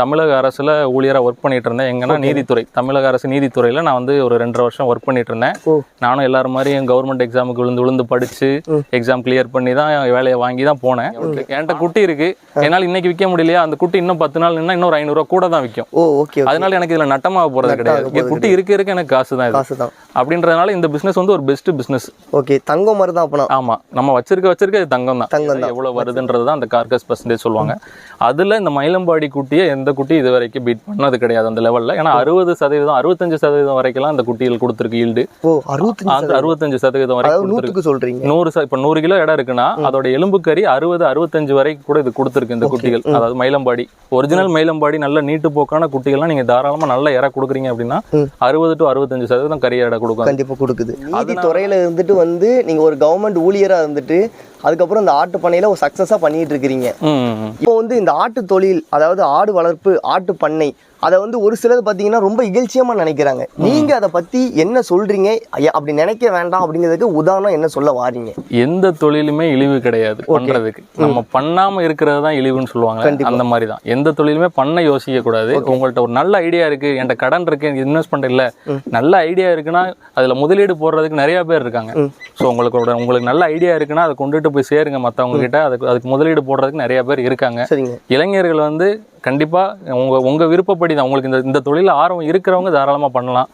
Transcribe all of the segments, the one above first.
தமிழக அரசுல ஊழியரா ஒர்க் பண்ணிட்டு இருந்தேன். எங்கன்னா நீதித்துறை. தமிழக அரசு நீதித்துறையில நான் வந்து ஒரு ரெண்டரை வருஷம் ஒர்க் பண்ணிட்டு இருந்தேன். நானும் எல்லாரும் மாதிரி கவர்மெண்ட் எக்ஸாமுக்கு விழுந்து விழுந்து படிச்சு எக்ஸாம் கிளியர் பண்ணி தான் வேலையை வாங்கி தான் போனேன். என்கிட்ட குட்டி இருக்கு. என்னால இன்னைக்கு விற்க முடியலையா? அந்த குட்டி இன்னும் பத்து நாள் நின்னா இன்னொரு ஐநூறுரூவா கூட தான் விற்கும் ஓ ஓகே அதனால எனக்கு இதுல நட்டமாக போறது கிடையாது. குட்டி இருக்க இருக்க எனக்கு காசு தான் காசு தான். அப்படின்றதுனால இந்த பிசினஸ் வந்து ஒரு பெஸ்ட் பிசினஸ் ஓகே தங்கம் மாதிரி தான் அப்பனா? ஆமா. நம்ம வச்சிருக்க வச்சிருக்க தங்கம் தான். தங்கம் தான். எவ்வளவு வருதுன்றது தான் அந்த கார்கஸ் பர்சன்டேஜ் சொல்லுவாங்க. அதுல இந்த மயிலம்பாடி குட்டியை எந்த குட்டி இது வரைக்கும் பீட் பண்ணது கிடையாது அந்த லெவல்ல ஏன்னா அறுபது சதவீதம் அறுபத்தஞ்சு சதவீதம் வரைக்கும்லாம் அந்த குட்டிகள் கொடுத்துருக்கு ஈல்டு அந்த அறுபத்தஞ்சு சதவீதம் வரைக்கும் சொல்றீங்க. நூறு இப்ப நூறு கிலோ இடம் இருக்குன்னா அதோட எலும்பு கறி அறுபது அறுபத்தஞ்சு வரைக்கும் கூட இது கொடுத்துருக்கு இந்த குட்டிகள். அதாவது மயிலம்பாடி. ஒரிஜினல் மயிலம்பாடி நல்ல நீட்டு போக்கான குட்டிகள்லாம் நீங்க தாராளமா நல்ல இற கொடுக்குறீங்க அப்படின்னா. அறுபது டு அறுபத்தஞ்சு சதவீதம் கறி இடம் கொடுக்கும். கண்டிப்பா கொடுக்குது. நீதித்துறையில இருந்துட்டு வந்து நீங்க ஒரு கவர்மெண்ட் ஊழியரா இருந்துட்டு அதுக்கப்புறம் இந்த ஆட்டு பண்ணையில ஒரு சக்சஸா பண்ணிட்டு இருக்கிறீங்க. இப்போ வந்து இந்த ஆட்டு தொழில் அதாவது ஆடு வளர்ப்பு ஆட்டு பண்ணை அதை வந்து ஒரு சிலர் பார்த்தீங்கன்னா ரொம்ப இகழ்ச்சியமா நினைக்கிறாங்க. நீங்க அதை பத்தி என்ன சொல்றீங்க? ஐயா, அப்படி நினைக்க வேண்டாம் அப்படிங்கிறதுக்கு உதாரணம் என்ன சொல்ல வாரீங்க? எந்த தொழிலுமே இழிவு கிடையாது பண்றதுக்கு. நம்ம பண்ணாம இருக்கிறது தான் இழிவுன்னு சொல்லுவாங்க. அந்த மாதிரி தான். எந்த தொழிலுமே பண்ண யோசிக்க கூடாது. உங்கள்ட்ட ஒரு நல்ல ஐடியா இருக்கு என்கிட்ட கடன் இருக்கு இன்வெஸ்ட்மெண்ட் இல்ல. நல்ல ஐடியா இருக்குன்னா அதுல முதலீடு போடுறதுக்கு நிறைய பேர் இருக்காங்க. ஸோ உங்களுக்கு உங்களுக்கு நல்ல ஐடியா இருக்குன்னா அதை கொண்டுட்டு போய் சேருங்க மத்தவங்க கிட்ட அதுக்கு அதுக்கு முதலீடு போடுறதுக்கு நிறைய பேர் இருக்காங்க. இளைஞர்கள் வந்து கண்டிப்பா உங்க உங்க விருப்பப்படி தான் உங்களுக்கு இந்த இந்த தொழில ஆர்வம் இருக்கிறவங்க தாராளமா பண்ணலாம்.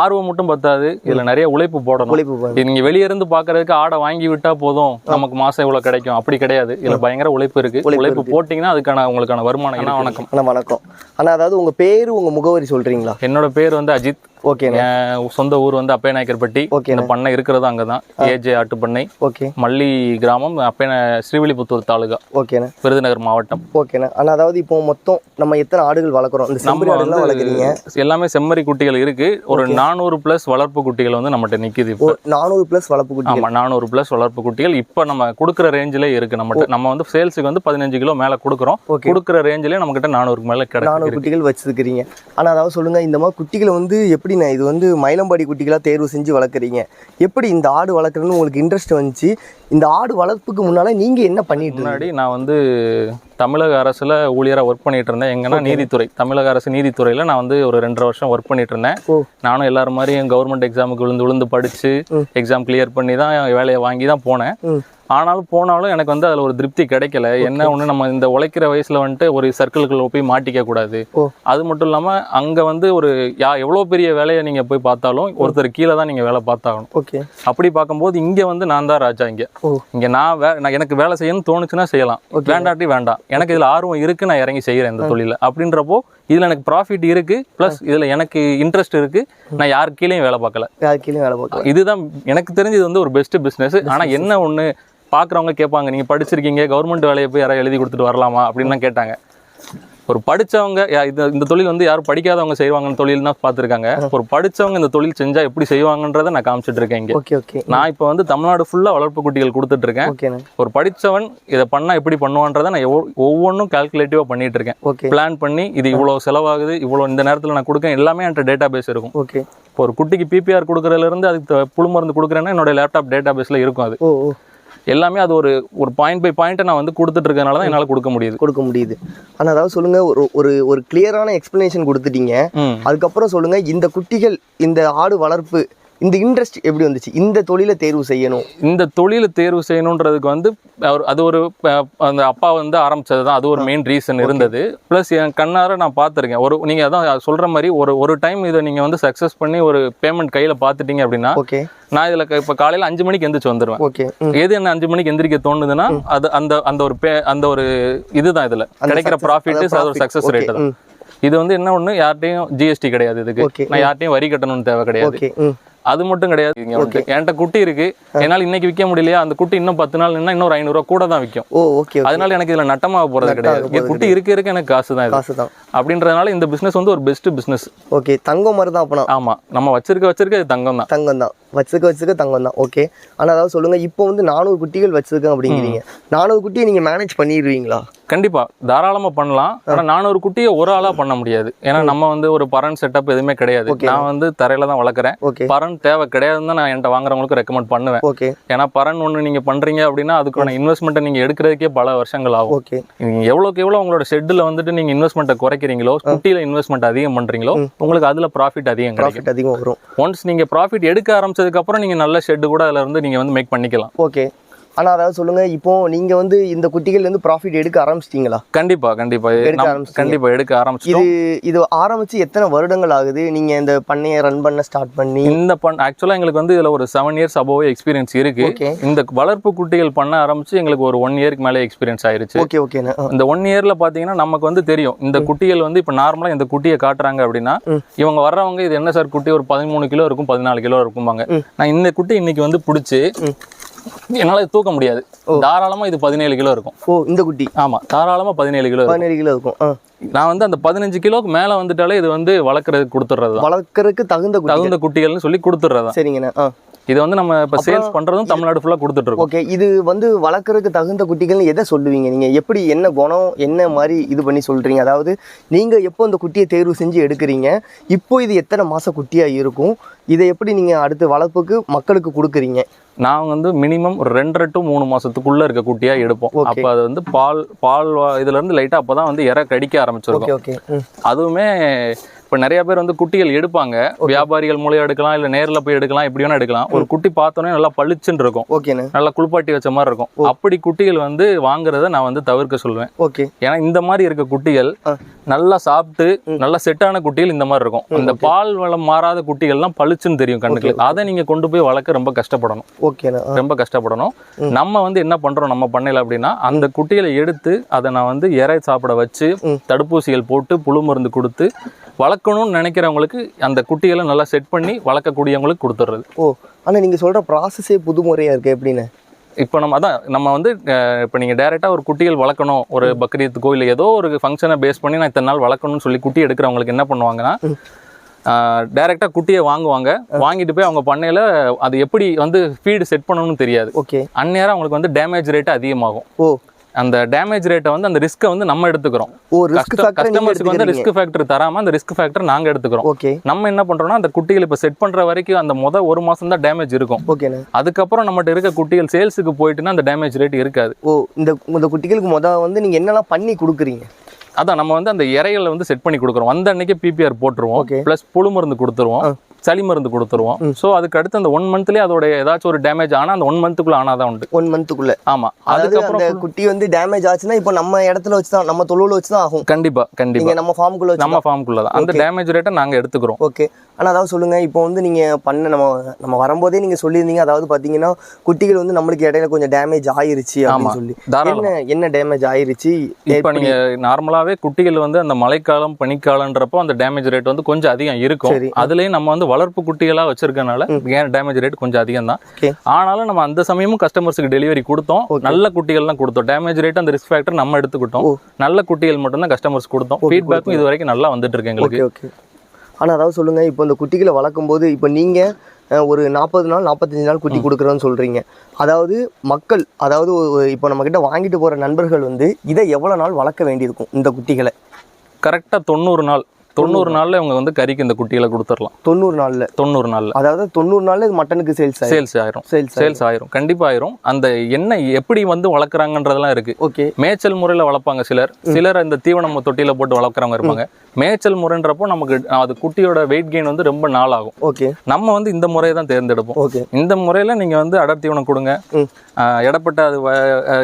ஆர்வம் மட்டும் பத்தாது. இதுல நிறைய உழைப்பு போடணும். உழைப்பு பாருங்க. இது நீங்க வெளிய இருந்து பாக்குறதுக்கு ஆடை வாங்கி விட்டா போதும். நமக்கு மாசம் இவ்வளவு கிடைக்கும்? அப்படி கிடையாது. இதுல பயங்கர உழைப்பு இருக்கு. உழைப்பு போட்டீங்கன்னா அதுக்கான உங்களுக்கான வருமானம். என்ன வணக்கம். வணக்கம். அண்ணா அதாவது உங்க பேரு உங்க முகவரி சொல்றீங்களா? என்னோட பேர் வந்து அஜித். என் சொந்த ஊர் வந்து அப்பயநாயக்கர்பட்டி ஓகேண்ணா. இந்த பண்ணை இருக்கிறது அங்கதான். ஏஜே ஆட்டு பண்ணை ஓகே மல்லி கிராமம் அப்பயன ஸ்ரீவில்லிபுத்தூர் தாலுகா. ஓகேண்ணா விருதுநகர் மாவட்டம். ஓகேண்ணா அண்ணா. அதாவது இப்போ மொத்தம் நம்ம எத்தனை ஆடுகள் வளர்க்குறோம்? இந்த நம்ம ஆடுலாம் வளர்க்குறீங்க. எல்லாமே செம்மறி குட்டிகள் இருக்கு. ஒரு நானூறு பிளஸ் வளர்ப்பு குட்டிகள் வந்து நம்மகிட்ட நிக்குது இப்போ. நானூறு பிளஸ் வளர்ப்பு குட்டி ஆமா நானூறு பிளஸ் வளர்ப்பு குட்டிகள். இப்போ நம்ம கொடுக்குற ரேஞ்சிலே இருக்கு நம்மகிட்ட. நம்ம வந்து சேல்ஸுக்கு வந்து பதினஞ்சு கிலோ மேல கொடுக்குறோம். ஓகே கொடுக்குற ரேஞ்சிலே நம்ம கிட்ட நானூறுக்கு மேல நானூறு கிடைக்கும் குட்டிகள் வச்சிருக்கிறீங்க. ஆனா அதாவது சொல்லுங்க இந்த மாதிரி குட்டிகளை வந்து எப்படிண்ணா? இது வந்து மயிலம்பாடி குட்டிகளா தேர்வு செஞ்சு வளர்க்குறீங்க. எப்படி இந்த ஆடு வளர்க்குறதுன்னு உங்களுக்கு இன்ட்ரெஸ்ட் வந்துச்சு? இந்த ஆடு வளர்ப்புக்கு முன்னால நீங்க என்ன பண்ணிட்டு முன்னாடி நான் வந்து தமிழக அரசுல ஊழியரா ஒர்க் பண்ணிட்டு இருந்தேன். எங்கன்னா நீதித்துறை. தமிழக அரசு நீதித்துறையில நான் வந்து ஒரு ரெண்டரை வருஷம் ஒர்க் பண்ணிட்டு இருந்தேன். நானும் எல்லாரும் மாதிரி கவர்மெண்ட் எக்ஸாமுக்கு விழுந்து விழுந்து படிச்சு எக்ஸாம் கிளியர் பண்ணி தான் வேலையை வாங்கி தான் போனேன். ஆனாலும் போனாலும் எனக்கு வந்து அதுல ஒரு திருப்தி கிடைக்கல. என்ன ஒண்ணு நம்ம இந்த உழைக்கிற வயசுல வந்துட்டு ஒரு சர்க்கிள்குள்ள போய் மாட்டிக்க கூடாது. அது மட்டும் இல்லாம அங்க வந்து ஒரு யா எவ்வளவு பெரிய வேலையை நீங்க போய் பார்த்தாலும் ஒருத்தர் கீழே தான் நீங்க வேலை பார்த்தாகணும். ஓகே அப்படி பார்க்கும்போது இங்க வந்து நான் தான் ராஜா இங்க. இங்க நான் வே நான் எனக்கு வேலை செய்யணும்னு தோணுச்சுன்னா செய்யலாம். வேண்டாட்டி வேண்டாம். எனக்கு இதுல ஆர்வம் இருக்கு நான் இறங்கி செய்யறேன் இந்த தொழில. அப்படின்றப்போ இதுல எனக்கு ப்ராஃபிட் இருக்கு பிளஸ் இதுல எனக்கு இன்ட்ரெஸ்ட் இருக்கு. நான் யார் கீழேயும் வேலை பார்க்கல. யார் கீழே வேலை பார்க்கலாம் இதுதான் எனக்கு தெரிஞ்சு இது வந்து ஒரு பெஸ்ட் பிசினஸ் ஆனா என்ன ஒண்ணு பாக்குறவங்க கேட்பாங்க நீங்க படிச்சிருக்கீங்க கவர்மெண்ட் வேலையை போய் யாராவது எழுதி கொடுத்துட்டு வரலாமா? அப்படின்னு தான் கேட்டாங்க. ஒரு படிச்சவங்க யா- இந்த இந்த தொழில் வந்து யாரும் படிக்காதவங்க செய்வாங்கன்னு தொழில் தான் பார்த்துருக்காங்க ஒரு படிச்சவங்க இந்த தொழில் செஞ்சா எப்படி செய்வாங்கன்றதை நான் காமிச்சிட்டு இருக்கேன் இங்க. Okay okay. நான் இப்போ வந்து தமிழ்நாடு ஃபுல்லா வளர்ப்பு குட்டிகள் கொடுத்துட்டு இருக்கேன். ஒரு படிச்சவன் இதை பண்ணா எப்படி பண்ணுவான்றதை நான் ஒவ்வொன்றும் கால்குலேட்டிவா பண்ணிட்டு இருக்கேன். ஓகே. பிளான் பண்ணி இது இவ்வளவு செலவாகுது இவ்வளவு இந்த நேரத்துல நான் கொடுக்கேன் எல்லாமே என்கிட்ட டேட்டா பேஸ் இருக்கும். ஓகே. இப்போ ஒரு குட்டிக்கு பிபிஆர் கொடுக்கறதுல இருந்து அதுக்கு புழு மருந்து கொடுக்குறேன்னா என்னோட லேப்டாப் டேட்டா பேஸ்ல இருக்கும் அது. எல்லாமே அது ஒரு ஒரு பாயிண்ட் பை பாயிண்ட் நான் வந்து கொடுத்துட்டு தான் என்னால கொடுக்க முடியுது. கொடுக்க முடியுது. ஆனா அதாவது சொல்லுங்க ஒரு ஒரு ஒரு கிளியரான எக்ஸ்பிளனேஷன் கொடுத்துட்டீங்க. அதுக்கப்புறம் சொல்லுங்க இந்த குட்டிகள் இந்த ஆடு வளர்ப்பு இந்த இன்ட்ரெஸ்ட் எப்படி வந்துச்சு? இந்த தொழிலை தேர்வு செய்யணும். இந்த தொழிலை தேர்வு செய்யணுன்றதுக்கு வந்து அவர் அது ஒரு அந்த அப்பா வந்து ஆரம்பிச்சது தான் அது ஒரு மெயின் ரீசன் இருந்தது. ப்ளஸ் என் கண்ணார நான் பார்த்துருக்கேன். ஒரு நீங்க அதான் சொல்ற மாதிரி ஒரு ஒரு டைம் இதை நீங்க வந்து சக்ஸஸ் பண்ணி ஒரு பேமெண்ட் கையில பார்த்துட்டீங்க அப்படின்னா ஓகே நான் இதுல இப்ப காலையில அஞ்சு மணிக்கு எந்திரிச்சு வந்துருவேன். ஓகே எது என்ன அஞ்சு மணிக்கு எந்திரிக்க தோணுதுன்னா அது அந்த அந்த ஒரு பே அந்த ஒரு இதுதான் இதுல. கிடைக்கிற success- ப்ராஃபிட் அதாவது அது ஒரு Okay, ரேட் தான். இது வந்து என்ன ஒண்ணு? யார்ட்டையும் ஜிஎஸ்டி கிடையாது இதுக்கு. நான் யார்ட்டையும் வரி கட்டணும்னு தேவை கிடையாது. அது மட்டும் கிடையாது. என்கிட்ட குட்டி இருக்கு. என்னால இன்னைக்கு விற்க முடியலையா? அந்த குட்டி இன்னும் பத்து நாள் நின்னா இன்னொரு ஐநூறு கூட தான் விற்கும் அதனால எனக்கு இதுல நட்டமாக போறது கிடையாது. குட்டி இருக்க இருக்க எனக்கு காசு தான் காசு தான். அப்படின்றதுனால இந்த பிசினஸ் வந்து ஒரு பெஸ்ட் பிசினஸ் ஓகே தங்கம் மாதிரி தான் ஆமா. நம்ம வச்சிருக்க வச்சிருக்க இது தங்கம் தான். தங்கம் தான். வச்சுக்க வச்சுக்க தங்கம் தான் ஓகே ஆனால் அதாவது சொல்லுங்க இப்போ வந்து நானூறு குட்டிகள் வச்சிருக்கேன் அப்படிங்கிறீங்க. நானூறு குட்டியை நீங்க மேனேஜ் பண்ணிடுவீங்களா? கண்டிப்பா. தாராளமா பண்ணலாம். ஆனா நானூறு குட்டியை ஒரு ஆளா பண்ண முடியாது. ஏன்னா நம்ம வந்து ஒரு பரன் செட்டப் எதுவுமே கிடையாது. நான் வந்து தரையில தான் வளர்க்குறேன். ஓகே பரன் தேவை கிடையாதுன்னு தான் நான் என்கிட்ட வாங்குறவங்களுக்கு ரெக்கமெண்ட் பண்ணுவேன். ஓகே ஏன்னா பரன் ஒன்று நீங்கள் பண்ணுறீங்க அப்படின்னா அதுக்கான இன்வெஸ்ட்மெண்ட்டை நீங்கள் எடுக்கிறதுக்கே பல வருஷங்கள் ஆகும். ஓகே நீங்கள் எவ்வளோக்கு எவ்வளோ உங்களோட ஷெட்டில் வந்துட்டு நீங்கள் இன்வெஸ்ட்மெண்ட்டை குறைக்கிறீங்களோ குட்டியில் இன்வெஸ்ட்மெண்ட் அதிகம் பண்ணுறீங்களோ உங்களுக்கு அதில் ப்ராஃபிட் அதிகம் ப்ராஃபிட் அதிகம் வரும். ஒன்ஸ் நீங்கள் ப்ராஃபிட் எடுக்க ஆரம்பிச்சதுக்கப்புறம் நீங்கள் நல்ல ஷெட்டு கூட அதில் இருந்து நீங்கள் வந்து மேக் பண்ணிக்கலாம். ஓகே ஆனா அதாவது சொல்லுங்க இப்போ நீங்க வந்து இந்த குட்டிகள்ல இருந்து ப்ராஃபிட் எடுக்க ஆரம்பிச்சிட்டீங்களா? கண்டிப்பா கண்டிப்பா. எடுக்க ஆரம்பிச்சிட்டீங்க. கண்டிப்பா எடுக்க இது ஆரம்பிச்சிட்டோம். இது ஆரம்பிச்சு எத்தனை வருடங்கள் ஆகுது? நீங்க இந்த பண்ணையை ரன் பண்ண ஸ்டார்ட் பண்ணி? இந்த பண் ஆக்சுவலாக எங்களுக்கு வந்து இதில் ஒரு செவன் இயர்ஸ் அபோவே எக்ஸ்பீரியன்ஸ் இருக்கு. ஓகே இந்த வளர்ப்பு குட்டிகள் பண்ண ஆரம்பிச்சு எங்களுக்கு ஒரு ஒன் இயருக்கு மேலே எக்ஸ்பீரியன்ஸ் ஆயிருச்சு. ஓகே ஆ, இந்த ஒன் இயர்ல பாத்தீங்கன்னா நமக்கு வந்து தெரியும். இந்த குட்டிகள் வந்து இப்போ நார்மலா இந்த குட்டியை காட்டுறாங்க அப்படின்னா. இவங்க வர்றவங்க இது என்ன சார் குட்டி? ஒரு பதிமூணு கிலோ இருக்கும் பதினாலு கிலோ இருக்கும்பாங்க. நான் இந்த குட்டி இன்னைக்கு வந்து பிடிச்சி. என்னால இது தூக்க முடியாது. தாராளமா இது பதினேழு கிலோ இருக்கும். ஓ இந்த குட்டி? ஆமா தாராளமா பதினேழு கிலோ பதினேழு கிலோ இருக்கும். நான் வந்து அந்த பதினஞ்சு கிலோக்கு மேல வந்துட்டாலே இது வந்து வளர்க்கறதுக்கு கொடுத்துட்றது வளர்க்கறதுக்கு தகுந்த தகுந்த குட்டிகள்னு சொல்லி கொடுத்துட்றது சரிங்கண்ணா இது வந்து நம்ம இப்போ சேல்ஸ் பண்றதும் தமிழ்நாடு ஃபுல்லா கொடுத்துட்டு இருக்கோம் ஓகே இது வந்து வளர்க்கறதுக்கு தகுந்த குட்டிகள்னு எதை சொல்லுவீங்க நீங்க? எப்படி என்ன குணம் என்ன மாதிரி இது பண்ணி சொல்றீங்க? அதாவது நீங்க எப்போ இந்த குட்டியை தேர்வு செஞ்சு எடுக்கிறீங்க? இப்போ இது எத்தனை மாச குட்டியா இருக்கும்? இதை எப்படி நீங்க அடுத்து வளர்ப்புக்கு மக்களுக்கு கொடுக்குறீங்க? நான் வந்து மினிமம் ரெண்டரை டு மூணு மாசத்துக்குள்ள இருக்க குட்டியா எடுப்போம். அப்ப அது வந்து பால் பால் இதுல இருந்து லைட்டா அப்பதான் வந்து இறை கடிக்க ஆரம்பிச்சிருக்கும். அதுவுமே இப்போ நிறைய பேர் வந்து குட்டிகள் எடுப்பாங்க. வியாபாரிகள் மூலியம் எடுக்கலாம் இல்லை நேரில் போய் எடுக்கலாம் எப்படி வேணா எடுக்கலாம். ஒரு குட்டி பார்த்தோன்னே நல்லா பளிச்சுன்னு இருக்கும். ஓகேண்ணே நல்லா குளிப்பாட்டி வச்ச மாதிரி இருக்கும். அப்படி குட்டிகள் வந்து வாங்குறத நான் வந்து தவிர்க்க சொல்லுவேன் ஓகே ஏன்னா இந்த மாதிரி இருக்க குட்டிகள். நல்லா சாப்பிட்டு நல்லா செட்டான குட்டிகள் இந்த மாதிரி இருக்கும். இந்த பால் வளம் மாறாத குட்டிகள்லாம் பளிச்சுன்னு தெரியும் கண்ணுக்கு. அதை நீங்க கொண்டு போய் வளர்க்க ரொம்ப கஷ்டப்படணும். ஆ. ரொம்ப கஷ்டப்படணும். நம்ம வந்து என்ன பண்றோம் நம்ம பண்ணையில அப்படின்னா அந்த குட்டிகளை எடுத்து அதை நான் வந்து இறை சாப்பிட வச்சு. தடுப்பூசிகள் போட்டு புழு மருந்து கொடுத்து வளர்க்கணும்னு நினைக்கிறவங்களுக்கு அந்த குட்டிகளை நல்லா செட் பண்ணி வளர்க்கக்கூடியவங்களுக்கு கொடுத்துட்றது. ஓ ஆனா நீங்க சொல்ற ப்ராசஸே புது முறையா இருக்கு எப்படின்னு? இப்போ நம்ம அதான் நம்ம வந்து இப்போ நீங்கள் டேரெக்டாக ஒரு குட்டிகள் வளர்க்கணும் ஒரு பக்ரீத்துக்கோ இல்லை ஏதோ ஒரு ஃபங்க்ஷனை பேஸ் பண்ணி நான் இத்தனை நாள் வளர்க்கணும்னு சொல்லி குட்டி எடுக்கிறவங்களுக்கு என்ன பண்ணுவாங்கன்னா டேரெக்டாக குட்டியை வாங்குவாங்க. வாங்கிட்டு போய் அவங்க பண்ணையில் அது எப்படி வந்து ஃபீடு செட் பண்ணணும்னு தெரியாது. ஓகே. அந்நேரம் அவங்களுக்கு வந்து டேமேஜ் ரேட் அதிகமாகும். ஓ. அந்த டேமேஜ் ரேட்டை வந்து அந்த ரிஸ்க்கை வந்து நம்ம எடுத்துக்கிறோம். கஸ்டமர்ஸ்க்கு வந்து ரிஸ்க் ஃபேக்டர் தராம அந்த ரிஸ்க் ஃபேக்டர் நாங்க எடுத்துக்கிறோம். ஓகே. நம்ம என்ன பண்றோம்னா அந்த குட்டிகள் இப்போ செட் பண்ற வரைக்கும் அந்த முத ஒரு மாசம் தான் டேமேஜ் இருக்கும். ஓகேண்ணே. அதுக்கப்புறம் நம்மகிட்ட இருக்க குட்டிகள் சேல்ஸுக்கு போயிட்டுனா அந்த டேமேஜ் ரேட் இருக்காது. ஓ இந்த இந்த குட்டிகளுக்கு முத வந்து நீங்க என்னெல்லாம் பண்ணி கொடுக்குறீங்க? அதான் நம்ம வந்து அந்த இறைகளை வந்து செட் பண்ணி கொடுக்குறோம். வந்த அன்னைக்கு பிபிஆர் போட்டுருவோம். ப்ளஸ் புழு மருந்து கொடுத்துருவோம். சளி மருந்து கொடுத்துருவோம். ஸோ அதுக்கு அடுத்து அந்த ஒன் மந்த்லேயே அதோட ஏதாச்சும் ஒரு டேமேஜ் ஆனால் அந்த ஒன் மந்த்துக்குள்ள ஆனாதான் உண்டு. ஒன் மந்த்துக்குள்ள ஆமா. அதுக்கப்புறம் அந்த குட்டி வந்து டேமேஜ் ஆச்சுன்னா இப்போ நம்ம இடத்துல வச்சு தான் நம்ம தொழுவில் வச்சு தான் ஆகும். கண்டிப்பா கண்டிப்பா. நீங்க நம்ம ஃபார்முக்குள்ள நம்ம ஃபார்முக்குள்ள தான். அந்த டேமேஜ் ரேட்டை நாங்க எடுத்துக்கிறோம். ஓகே ஆனால் அதாவது சொல்லுங்க இப்போ வந்து நீங்க பண்ண நம்ம நம்ம வரும்போதே நீங்க சொல்லியிருந்தீங்க அதாவது பாத்தீங்கன்னா குட்டிகள் வந்து நம்மளுக்கு இடையில கொஞ்சம் டேமேஜ் ஆயிருச்சு அப்படின்னு சொல்லி. என்ன என்ன டேமேஜ் ஆயிருச்சு? இப்போ நீங்க நார்மலாவே குட்டிகள் வந்து அந்த மழைக்காலம் பனிக்காலம்ன்றப்போ அந்த டேமேஜ் ரேட் வந்து கொஞ்சம் அதிகம் இருக்கும். அதுலயும் நம்ம வந்து வளர்ப்பு குட்டிகளா வச்சிருக்கனால ஏன் டேமேஜ் ரேட் கொஞ்சம் அதிகம் தான் ஆனாலும் நம்ம அந்த சமயமும் கஸ்டமர்ஸ்க்கு டெலிவரி கொடுத்தோம். நல்ல குட்டிகள் தான் கொடுத்தோம். டேமேஜ் ரேட் அந்த ரிஸ்க் ஃபேக்டர் நம்ம எடுத்துக்கிட்டோம். நல்ல குட்டிகள் மட்டும் தான் கஸ்டமர்ஸ் கொடுத்தோம் ஃபீட்பேக்கும் இது வரைக்கும் நல்லா வந்துட்டு இருக்கு எங்களுக்கு. ஆனால் அதாவது சொல்லுங்க இப்போ இந்த குட்டிகளை வளர்க்கும் போது இப்போ நீங்க அஹ், ஒரு நாற்பது நாள் நாற்பத்தஞ்சு நாள் குட்டி கொடுக்குறோன்னு சொல்றீங்க. அதாவது மக்கள் அதாவது இப்போ நம்ம கிட்ட வாங்கிட்டு போற நண்பர்கள் வந்து இதை எவ்வளவு நாள் வளர்க்க வேண்டியிருக்கும் இந்த குட்டிகளை? கரெக்டா தொண்ணூறு நாள். தொண்ணூறு நாள்ல இவங்க வந்து கறிக்கு இந்த குட்டிகளை கொடுத்துடலாம். தொண்ணூறு நாள்ல? தொண்ணூறு நாள்ல. அதாவது தொண்ணூறு நாள்ல இது மட்டனுக்கு சேல்ஸ் சேல்ஸ் ஆயிரும். சேல்ஸ் சேல்ஸ் ஆயிரும். கண்டிப்பா ஆயிரும். அந்த என்ன எப்படி வந்து வளர்க்குறாங்கன்றதெல்லாம் இருக்கு. ஓகே மேய்ச்சல் முறையில் வளர்ப்பாங்க சிலர். சிலர் இந்த தீவனம் தொட்டியில போட்டு வளர்க்குறவங்க இருப்பாங்க. மேய்ச்சல் முறைன்றப்போ நமக்கு அது குட்டியோட வெயிட் கெயின் வந்து ரொம்ப நாள் ஆகும் ஓகே நம்ம வந்து இந்த முறையை தான் தேர்ந்தெடுப்போம். ஓகே இந்த முறையில நீங்க வந்து அடர் தீவனம் கொடுங்க. இடப்பட்ட அது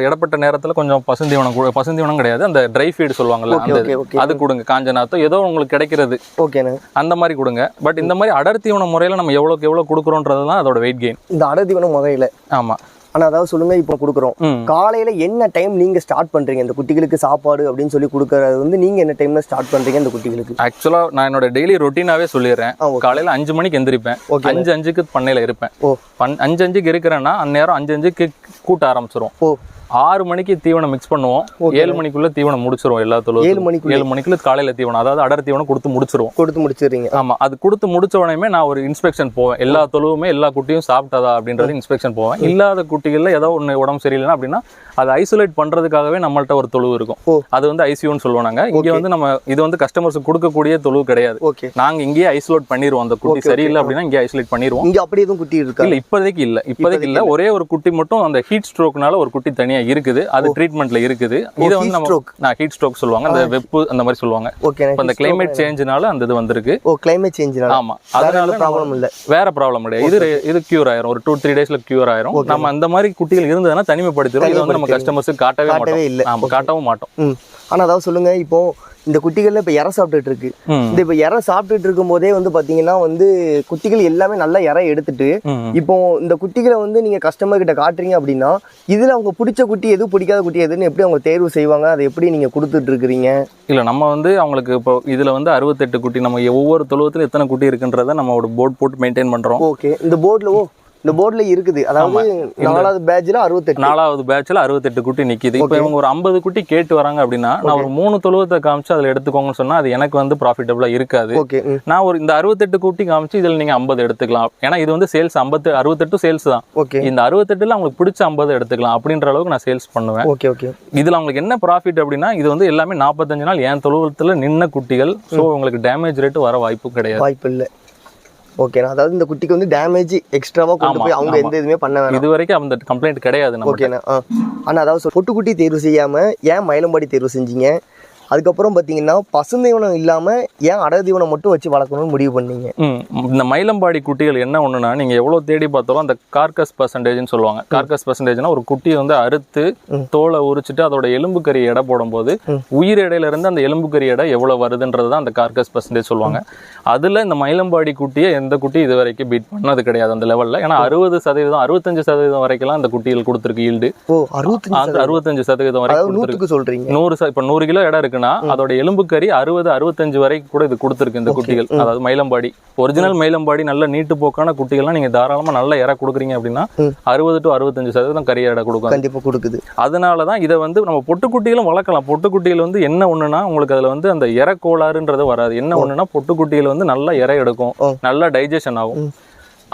இடப்பட்ட நேரத்துல கொஞ்சம் பசுந்தீவனம் கொடு- பசுந்தீவனம் கிடையாது. அந்த ட்ரை ஃபீடு சொல்லுவாங்கல்ல ஓகே அந்த ஓகே ஓகே அது கொடுங்க. காஞ்ச நாத்தோ ஏதோ உங்களுக்கு கிடைக்கிறது. ஓகேண்ணே அந்த மாதிரி கொடுங்க. பட் இந்த மாதிரி அடர் தீவன முறையில நம்ம எவ்வளவுக்கு எவ்வளவு கொடுக்குறோன்றது தான் அதோட வெயிட் கெயின் இந்த அடர்தீவனம் முறையில. ஆமா. ஆனா அதாவது சொல்லுங்க இப்போ கொடுக்குறோம். காலையில என்ன டைம் நீங்க ஸ்டார்ட் பண்றீங்க? இந்த குட்டிகளுக்கு சாப்பாடு அப்படின்னு சொல்லி கொடுக்கறது வந்து நீங்க என்ன டைம்ல ஸ்டார்ட் பண்றீங்க இந்த குட்டிகளுக்கு? ஆக்சுவலா நான் என்னோட டெய்லி ரொட்டீனாவே சொல்லிடுறேன். காலையில அஞ்சு மணிக்கு எந்திரிப்பேன். அஞ்சு அஞ்சுக்கு பண்ணையில இருப்பேன். ஓ. அஞ்சு அஞ்சுக்கு இருக்கிறேன்னா அந்நேரம் அஞ்சு அஞ்சுக்கு கூட்ட ஆரம்பிச்சிரும். ஓ. ஆறு மணிக்கு தீவனம் மிக்ஸ் பண்ணுவோம். ஏழு மணிக்குள்ள தீவனம் முடிச்சிருவோம் எல்லா ஏழு தொழுவும் மணிக்குள்ள. ஏழு மணிக்குள்ள காலையில தீவனம் அதாவது அடர் தீவனம் கொடுத்து முடிச்சிருவோம். கொடுத்து முடிச்சிடுறீங்க. ஆமா அது கொடுத்து முடிச்ச உடனே நான் ஒரு இன்ஸ்பெக்ஷன் போவேன். எல்லா தொழுவுமே எல்லா குட்டியும் சாப்பிட்டதா அப்படின்றது இன்ஸ்பெக்ஷன் போவேன். இல்லாத குட்டிகள்ல ஏதோ ஒண்ணு உடம்பு சரியில்லைன்னா அப்படின்னா அதை ஐசோலேட் பண்றதுக்காகவே நம்மள்ட்ட ஒரு தொழுவு இருக்கும். அது வந்து ஐசியூன்னு சொல்லுவோம் நாங்க. இங்க வந்து நம்ம இது வந்து கஸ்டமர்ஸுக்கு கொடுக்கக்கூடிய தொழுவு கிடையாது. நாங்க இங்கேயே ஐசோலேட் பண்ணிடுவோம் அந்த குட்டி. சரியில்லை அப்படின்னா இங்கே ஐசோலேட் பண்ணிடுவோம் இங்க அப்படி எதுவும் குட்டி இருக்கா? இல்ல இப்போதைக்கு இல்ல. இப்போதைக்கு இல்ல. ஒரே ஒரு குட்டி மட்டும் அந்த ஹீட் ஸ்ட்ரோக்னால ஒரு குட்டி தனியா இருக்குது. அது ட்ரீட்மெண்ட்ல இருக்குது. இதை வந்து நம்ம. நான் ஹீட் ஸ்ட்ரோக் சொல்லுவாங்க. அந்த வெப்பு அந்த மாதிரி சொல்லுவாங்க. ஓகே இப்போ அந்த கிளைமேட் சேஞ்சுனால அந்த இது வந்திருக்கு. ஓ கிளைமேட் சேஞ்ச்னால ஆமா. அதனால ப்ராப்ளம் இல்ல. வேற ப்ராப்ளம் கிடையாது இது இது கியூர் ஆயிரும். ஒரு டூ த்ரீ டேஸ்ல கியூர் ஆயிரும். நம்ம அந்த மாதிரி குட்டிகள் இருந்ததுன்னா தனிமைப்படுத்திடும் இது வந்து நம்ம கஸ்டமர்ஸுக்கு காட்டவே மாட்டோம். இல்ல. ஆமா காட்டவும் மாட்டோம். ம் ஆனா அதாவது சொல்லுங்க இப்போ இந்த குட்டிகள்ல இப்ப இறை சாப்பிட்டுட்டு இருக்கு. இந்த இப்ப இறை சாப்பிட்டுட்டு இருக்கும் போதே வந்து பாத்தீங்கன்னா வந்து குட்டிகள் எல்லாமே நல்லா இறை எடுத்துட்டு. இப்போ இந்த குட்டிகளை வந்து நீங்க கஸ்டமர் கிட்ட காட்டுறீங்க அப்படின்னா இதுல அவங்க பிடிச்ச குட்டி எது பிடிக்காத குட்டி எதுன்னு எப்படி அவங்க தேர்வு செய்வாங்க அதை எப்படி நீங்க கொடுத்துட்டு இருக்கிறீங்க இல்ல நம்ம வந்து அவங்களுக்கு இப்போ இதுல வந்து அறுபத்தெட்டு குட்டி நம்ம ஒவ்வொரு தொழுவத்துல எத்தனை குட்டி இருக்குன்றத நம்ம ஒரு போர்ட் போட்டு மெயின்டைன் பண்றோம் ஓகே இந்த போர்டுல ஓ இந்த போர்டுல இருக்குது. அதாவது நாலாவது பேட்ச்ல அறுபத்தெட்டு. நாலாவது பேட்ச்ல அறுபத்தெட்டு குட்டி நிக்குது. இப்போ இவங்க ஒரு ஐம்பது குட்டி கேட்டு வராங்க அப்படின்னா நான் ஒரு மூணு தொழுவத்தை காமிச்சு அதுல எடுத்துக்கோங்கன்னு சொன்னா அது எனக்கு வந்து ப்ராஃபிட்டபிளா இருக்காது. நான் ஒரு இந்த அறுபத்தெட்டு குட்டி காமிச்சு இதுல நீங்க ஐம்பது எடுத்துக்கலாம். ஏன்னா இது வந்து சேல்ஸ் ஐம்பத்து அறுபத்தெட்டு சேல்ஸ் தான். ஓகே இந்த அறுபத்தெட்டுல அவங்களுக்கு பிடிச்ச ஐம்பது எடுத்துக்கலாம் அப்படின்ற அளவுக்கு நான் சேல்ஸ் பண்ணுவேன். ஓகே ஓகே இதுல அவங்களுக்கு என்ன ப்ராஃபிட் அப்படின்னா இது வந்து எல்லாமே நாற்பத்தஞ்சு நாள் என் தொழுவத்துல நின்ன குட்டிகள். ஸோ உங்களுக்கு டேமேஜ் ரேட் வர வாய்ப்பு கிடையாது. வாய்ப்பு இல்லை. ஓகே அதாவது இந்த குட்டிக்கு வந்து டேமேஜ் எக்ஸ்ட்ராவா கொண்டு போய் அவங்க. எந்த இதுவுமே பண்ண வேணாம். இது வரைக்கும் அந்த கம்ப்ளைண்ட் கிடையாது ஓகேண்ணா ஆனால் அதாவது பொட்டுக்குட்டி தேர்வு செய்யாம ஏன் மயிலம்பாடி தேர்வு செஞ்சீங்க? அதுக்கப்புறம் பார்த்தீங்கன்னா பசுந்தீவனம் இல்லாம ஏன் அடர் தீவனம் மட்டும் வச்சு வளர்க்கணும்னு முடிவு பண்ணீங்க? இந்த மயிலம்பாடி குட்டிகள் என்ன ஒண்ணுனா நீங்க எவ்வளவு தேடி பார்த்தாலும் அந்த கார்கஸ் பர்சன்டேஜ்னு சொல்லுவாங்க. கார்கஸ் பர்சன்டேஜ்னா ஒரு குட்டியை வந்து அறுத்து தோலை உரிச்சிட்டு அதோட எலும்பு கறி எடை போடும்போது உயிர் எடையில இருந்து அந்த எலும்பு கறி எடை எவ்வளவு வருதுன்றது தான் அந்த கார்கஸ் பர்சன்டேஜ் சொல்லுவாங்க. அதுல இந்த மயிலம்பாடி குட்டியை எந்த குட்டி இது வரைக்கும் பீட் பண்ணது கிடையாது அந்த லெவல்ல ஏன்னா அறுபது சதவீதம் அறுபத்தஞ்சு சதவீதம் வரைக்கும் இந்த குட்டிகள் கொடுத்துருக்கு ஈல்டு. அறுபத்தஞ்சு அந்த சதவீதம். வரைக்கும் சொல்றீங்க. நூறு இப்ப நூறு கிலோ இடம் இருக்குன்னா அதோட எலும்பு கறி அறுபது அறுபத்தஞ்சு வரைக்கும் கூட இது கொடுத்துருக்கு இந்த குட்டிகள். அதாவது மயிலம்பாடி. ஒரிஜினல் மயிலம்பாடி நல்ல நீட்டு போக்கான குட்டிகள்லாம் நீங்க தாராளமா நல்ல இறை கொடுக்குறீங்க அப்படின்னா. அறுபது டு அறுபத்தஞ்சு சதவீதம் கறி எடை கொடுக்கும். கண்டிப்பா கொடுக்குது. அதனால தான் இதை வந்து நம்ம பொட்டுக்குட்டிகளும் வளர்க்கலாம். பொட்டுக்குட்டிகள் வந்து என்ன ஒண்ணுனா உங்களுக்கு அதுல வந்து அந்த இறை கோளாறுன்றது வராது. என்ன ஒண்ணுனா பொட்டுக்குட்டிகள் வந்து நல்லா இறை எடுக்கும். நல்லா டைஜஷன் ஆகும்.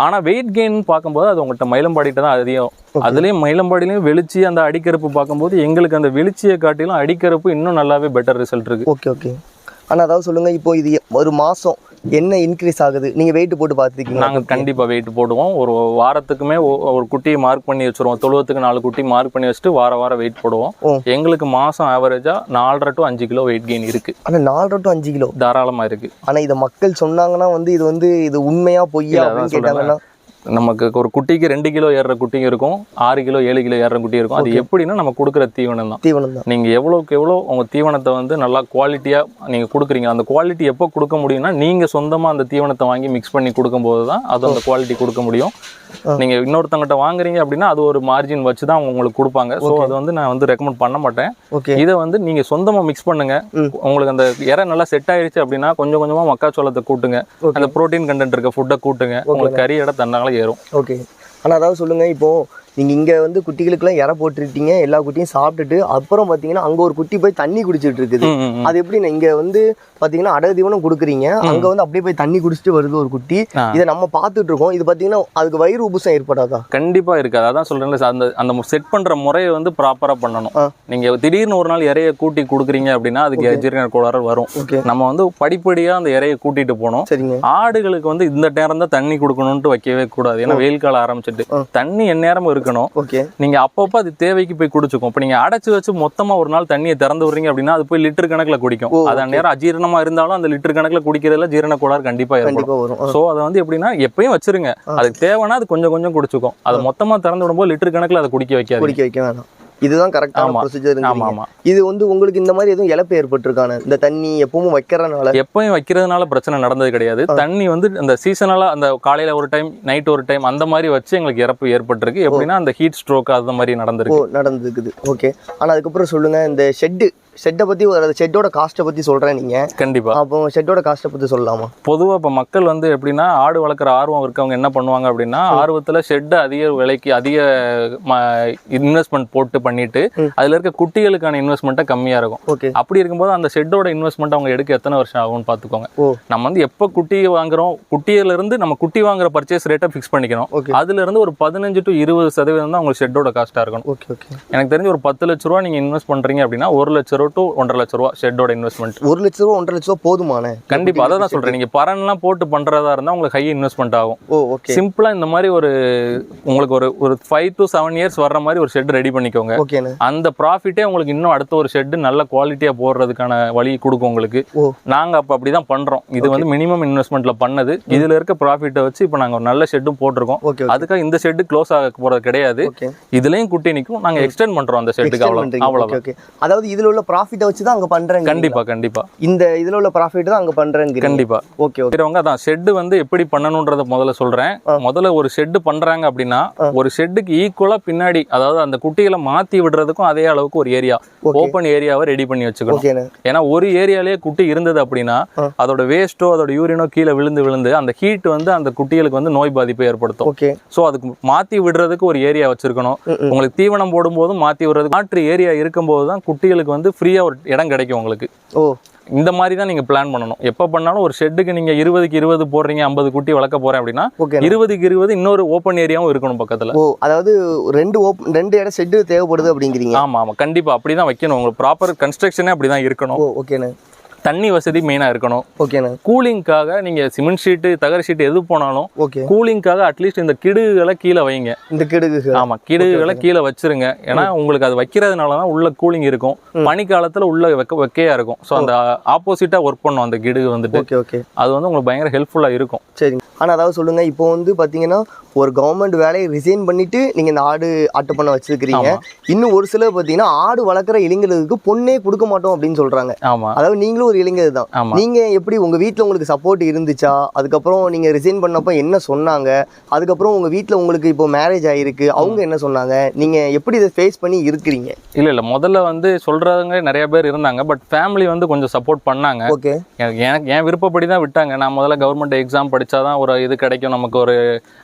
ஆனா வெயிட் கெயின் பார்க்கும்போது அது உங்கள்கிட்ட மயிலம்பாடிட்ட தான் அதிகம். அதுலயும் மயிலம்பாடிலையும் வெளிச்சி அந்த அடிக்கருப்பு பார்க்கும்போது எங்களுக்கு அந்த வெளிச்சியை காட்டிலும் அடிக்கருப்பு இன்னும் நல்லாவே பெட்டர் ரிசல்ட் இருக்கு. ஓகே ஓகே ஆனா அதாவது சொல்லுங்க இப்போ இது ஒரு மாசம் என்ன இன்க்ரீஸ் ஆகுது? நீங்க வெயிட் போட்டு பார்த்துருக்கீங்களா? நாங்க கண்டிப்பா வெயிட் போடுவோம். ஒரு வாரத்துக்குமே ஒரு குட்டியை மார்க் பண்ணி வச்சிருவோம். தொழுவத்துக்கு நாலு குட்டி மார்க் பண்ணி வச்சுட்டு வார வாரம் வெயிட் போடுவோம். எங்களுக்கு மாசம் ஆவரேஜா நாலரை டு அஞ்சு கிலோ வெயிட் கெயின் இருக்கு. ஆனா நாலரை டு அஞ்சு கிலோ? தாராளமா இருக்கு. ஆனா இதை மக்கள் சொன்னாங்கன்னா வந்து இது வந்து இது உண்மையா பொய்யா அப்படின்னு. கேட்டாங்கன்னா நமக்கு ஒரு குட்டிக்கு ரெண்டு கிலோ ஏறுற குட்டிங்க இருக்கும் ஆறு கிலோ ஏழு கிலோ ஏறுற குட்டி இருக்கும். அது எப்படின்னா நம்ம கொடுக்குற தீவனம் தான். தீவனம் தான். நீங்க எவ்வளவுக்கு எவ்வளோ உங்க தீவனத்தை வந்து நல்லா குவாலிட்டியா நீங்க கொடுக்குறீங்க அந்த குவாலிட்டி எப்போ கொடுக்க முடியும்னா நீங்க சொந்தமா அந்த தீவனத்தை வாங்கி மிக்ஸ் பண்ணி கொடுக்கும்போது தான் அது அந்த குவாலிட்டி கொடுக்க முடியும். நீங்க இன்னொருத்தவங்ககிட்ட வாங்குறீங்க அப்படின்னா அது ஒரு மார்ஜின் வச்சு தான் அவங்க உங்களுக்கு கொடுப்பாங்க. ஸோ அது வந்து நான் வந்து ரெக்கமெண்ட் பண்ண மாட்டேன். இதை வந்து நீங்க சொந்தமா மிக்ஸ் பண்ணுங்க. உங்களுக்கு அந்த இறை நல்லா செட் ஆயிருச்சு அப்படின்னா கொஞ்சம் கொஞ்சமா மக்காச்சோளத்தை கூட்டுங்க. அந்த புரோட்டீன் கண்டென்ட் இருக்க ஃபுட்டை கூட்டுங்க. உங்களுக்கு கறி எடை தன்னால ஏறும். ஓகே ஆனால் அதாவது சொல்லுங்கள் இப்போது நீங்க இங்க வந்து குட்டிகளுக்கெல்லாம் இறை போட்டுருட்டீங்க எல்லா குட்டியும் சாப்பிட்டுட்டு அப்புறம் பாத்தீங்கன்னா அங்க ஒரு குட்டி போய் தண்ணி குடிச்சிட்டு இருக்குது. அது எப்படி இங்க வந்து பாத்தீங்கன்னா அடர் தீவனம் கொடுக்குறீங்க. அங்க வந்து அப்படியே போய் தண்ணி குடிச்சிட்டு வருது ஒரு குட்டி. இதை நம்ம பார்த்துட்டு இருக்கோம் இது பாத்தீங்கன்னா அதுக்கு வயிறு உபுசம் ஏற்படாதா? கண்டிப்பா இருக்காது. அதான் சொல்றேன்ல சார், அந்த அந்த செட் பண்ற முறையை வந்து ப்ராப்பரா பண்ணணும். ஆ. நீங்க திடீர்னு ஒரு நாள் இறைய கூட்டி கொடுக்குறீங்க அப்படின்னா அதுக்கு ஜீரண கோளாறு வரும். ஓகே நம்ம வந்து படிப்படியா அந்த இறைய கூட்டிட்டு போனோம் சரிங்க. ஆடுகளுக்கு வந்து இந்த நேரம் தான் தண்ணி கொடுக்கணும்ட்டு வைக்கவே கூடாது. ஏன்னா வெயில் காலம் ஆரம்பிச்சிட்டு. தண்ணி எந்நேரமும் இருக்கணும். ஓகே நீங்க அப்பப்போ அது தேவைக்கு போய் குடிச்சுக்கும். இப்போ நீங்க அடைச்சு வச்சு மொத்தமா ஒரு நாள் தண்ணியை திறந்து விடுறீங்க அப்படின்னா அது போய் லிட்டர் கணக்குல குடிக்கும். அது நேரம் அஜீரணமா இருந்தாலும் அந்த லிட்டர் கணக்குல குடிக்கிறதுல ஜீரண கோளாறு கண்டிப்பா ஏற்படும் கண்டிப்பா வரும். ஆ. சோ அதை வந்து எப்படின்னா எப்பயும் வச்சிருங்க. அதுக்கு தேவைன்னா அது கொஞ்சம் கொஞ்சம் குடிச்சுக்கும். அதை மொத்தமா திறந்து விடும்போது லிட்டர் கணக்குல அதை குடிக்க வைக்காது குடிக்க வைக்க வேணாம். இதுதான் கரெக்டான. ப்ரொசீஜர் ஆமா. ஆமா இது வந்து உங்களுக்கு இந்த மாதிரி எதுவும் இழப்பு ஏற்பட்டிருக்கானு? இந்த தண்ணி எப்பவும் வைக்கிறனால எப்பயும் வைக்கிறதுனால பிரச்சனை நடந்தது கிடையாது. தண்ணி வந்து அந்த சீசனலா அந்த காலையில ஒரு டைம் நைட் ஒரு டைம் அந்த மாதிரி வச்சு எங்களுக்கு இறப்பு ஏற்பட்டிருக்கு. எப்படின்னா அந்த ஹீட் ஸ்ட்ரோக் அந்த மாதிரி நடந்திருக்கு. நடந்துருக்குது. ஓகே ஆனா அதுக்கப்புறம் சொல்லுங்க இந்த ஷெட்டு ஷெட்டை பத்தி ஒரு ஷெட்டோட காஸ்ட்டை பத்தி சொல்றேன் நீங்க. கண்டிப்பா. அப்போ ஷெட்டோட காஸ்ட்டை பத்தி சொல்லலாமா? பொதுவா இப்ப மக்கள் வந்து எப்படின்னா ஆடு வளர்க்குற ஆர்வம் இருக்கவங்க என்ன பண்ணுவாங்க அப்படின்னா ஆர்வத்துல ஷெட் அதிக விலைக்கு அதிக இன்வெஸ்ட்மெண்ட் போட்டு பண்ணிட்டு அதுல இருக்க குட்டிகளுக்கான இன்வெஸ்ட்மெண்ட்டை கம்மியா இருக்கும். ஓகே. அப்படி இருக்கும்போது அந்த ஷெட்டோட இன்வெஸ்ட்மெண்ட் அவங்க எடுக்க எத்தனை வருஷம் ஆகும்னு பார்த்துக்கோங்க. நம்ம வந்து எப்போ குட்டி வாங்குறோம் குட்டியில இருந்து நம்ம குட்டி வாங்குற பர்ச்சேஸ் ரேட்டை ஃபிக்ஸ் பண்ணிக்கணும். ஓகே. அதுல இருந்து ஒரு பதினஞ்சு டு இருபது சதவீதம் தான் உங்களுக்கு ஷெட்டோட காஸ்ட்டாக இருக்கணும். Okay okay. எனக்கு தெரிஞ்சு ஒரு பத்து லட்ச ரூபா நீங்க இன்வெஸ்ட் பண்றீங்க அப்படின்னா ஒரு லட்ச ரூபா டு ஒன்றரை லட்ச ரூபா ஷெட்டோட இன்வெஸ்ட்மெண்ட் ஒரு லட்ச ரூபா ஒன்றரை லட்ச ரூபா போதுமானே கண்டிப்பா. அதை தான் சொல்றேன். நீங்க பரன்லாம் போட்டு பண்றதா இருந்தா உங்களுக்கு ஹை இன்வெஸ்ட்மெண்ட் ஆகும். ஓ ஓகே சிம்பிளா இந்த மாதிரி ஒரு உங்களுக்கு ஒரு ஒரு ஃபைவ் டு செவன் இயர்ஸ் வர்ற மாதிரி ஒரு ஷெட் ரெடி பண்ணிக்கோங்க. அந்த ப்ராஃபிட்டே உங்களுக்கு இன்னும் அடுத்த ஒரு ஷெட் நல்ல குவாலிட்டியா போடுறதுக்கான வழி கொடுக்கும் உங்களுக்கு. நாங்க அப்ப அப்படிதான் பண்றோம். இது வந்து மினிமம் இன்வெஸ்ட்மெண்ட்ல பண்ணது. இதுல இருக்க ப்ராஃபிட்டை வச்சு இப்போ நாங்க ஒரு நல்ல ஷெட்டும் போட்டிருக்கோம். அதுக்காக இந்த ஷெட் க்ளோஸ் ஆக போறது கிடையாது. இதுலயும் குட்டி நிக்கும். நாங்க எக்ஸ்டெண்ட் பண்றோம் அந்த ஷெட்டுக்கு அவ்வளவு அவ்வளவு அதாவது இதுல உள்ள ப்ராஃபிட்டை வச்சு தான் அங்க பண்றேங்க கண்டிப்பா கண்டிப்பா. இந்த இதுல உள்ள ப்ராஃபிட் தான் அங்க பண்றேங்க கண்டிப்பா. Okay okay. இருக்கிறவங்க அதான் ஷெட் வந்து எப்படி பண்ணணுன்றத முதல்ல சொல்றேன். முதல்ல ஒரு ஷெட் பண்றாங்க அப்படின்னா ஒரு ஷெட்டுக்கு ஈக்குவலா பின்னாடி அதாவது அந்த குட்டிகளை மாத்தி விடுறதுக்கும் அதே அளவுக்கு ஒரு ஏரியா ஓப்பன் ஏரியாவை ரெடி பண்ணி வச்சுக்கணும். ஏன்னா ஒரு ஏரியாலேயே குட்டி இருந்தது அப்படின்னா. அதோட வேஸ்ட்டோ அதோட யூரினோ கீழே விழுந்து விழுந்து அந்த ஹீட் வந்து அந்த குட்டிகளுக்கு வந்து நோய் பாதிப்பை ஏற்படுத்தும். ஸோ அதுக்கு மாத்தி விடுறதுக்கு ஒரு ஏரியா வச்சிருக்கணும். உங்களுக்கு தீவனம் போடும்போதும் மாத்தி விடுறதுக்கு மாற்று ஏரியா இருக்கும்போது தான் குட்டிகளுக்கு வந்து ஃப்ரீயா ஒரு இடம் கிடைக்கும் உங்களுக்கு. ஓ. இந்த மாதிரி தான் நீங்க பிளான் பண்ணணும். எப்போ பண்ணாலும் ஒரு ஷெட்டுக்கு நீங்க இருபதுக்கு இருபது போடுறீங்க ஐம்பது குட்டி வளர்க்க போறேன் அப்படின்னா இருபதுக்கு இருபது இன்னொரு ஓப்பன் ஏரியாவும் இருக்கணும் பக்கத்துல. ஓ அதாவது ரெண்டு ஓப் ரெண்டு இடம் ஷெட்டு தேவைப்படுது அப்படிங்கிறீங்க. ஆமா ஆமா. கண்டிப்பா. அப்படிதான் வைக்கணும். உங்களுக்கு ப்ராப்பர் கன்ஸ்ட்ரக்ஷனே அப்படிதான் இருக்கணும். ஓ ஓகேண்ணே தண்ணி வசதி மெயினா இருக்கணும். ஓகேண்ணே கூலிங்காக நீங்க சிமெண்ட் ஷீட்டு தகர ஷீட் எது போனாலும் ஓகே கூலிங்காக அட்லீஸ்ட் இந்த கிடுகுகளை கீழே வைங்க. இந்த கிடுகு ஆமா கிடுகுகளை கீழே வச்சிருங்க. ஏன்னா உங்களுக்கு அது வைக்கிறதுனால தான் உள்ள கூலிங் இருக்கும். பனிக்காலத்துல உள்ள வெக்க வெக்கையா இருக்கும். ஸோ அந்த ஆப்போசிட்டா ஒர்க் பண்ணும் அந்த கிடுகு வந்துட்டு. ஓகே ஓகே அது வந்து உங்களுக்கு பயங்கர ஹெல்ப்ஃபுல்லா இருக்கும். சரிங்க. ஆனால் அதாவது சொல்லுங்க இப்போ வந்து பார்த்தீங்கன்னா ஒரு கவர்மெண்ட் வேலையை ரிசைன் பண்ணிட்டு நீங்க இந்த ஆடு ஆட்டு பண்ண வச்சிருக்கிறீங்க. இன்னும் ஒரு சிலர் பார்த்தீங்கன்னா ஆடு வளர்க்குற இளைஞர்களுக்கு பொண்ணே கொடுக்க மாட்டோம் அப்படின்னு சொல்றாங்க. ஆமா. அதாவது நீங்களும் ஒரு இளைஞர் தான். ஆமா. நீங்க எப்படி உங்க வீட்ல உங்களுக்கு சப்போர்ட் இருந்துச்சா? அதுக்கப்புறம் நீங்க ரிசைன் பண்ணப்ப என்ன சொன்னாங்க? அதுக்கப்புறம் உங்க வீட்ல உங்களுக்கு இப்போ மேரேஜ் ஆயிருக்கு. அவங்க என்ன சொன்னாங்க? நீங்க எப்படி இதை ஃபேஸ் பண்ணி இருக்கிறீங்க? இல்ல இல்ல. முதல்ல வந்து சொல்றவங்க நிறைய பேர் இருந்தாங்க. பட் ஃபேமிலி வந்து கொஞ்சம் சப்போர்ட் பண்ணாங்க. ஓகே எனக்கு என் விருப்பப்படி தான் விட்டாங்க. நான் முதல்ல கவர்மெண்ட் எக்ஸாம் படிச்சாதான் ஒரு இது கிடைக்கும் நமக்கு ஒரு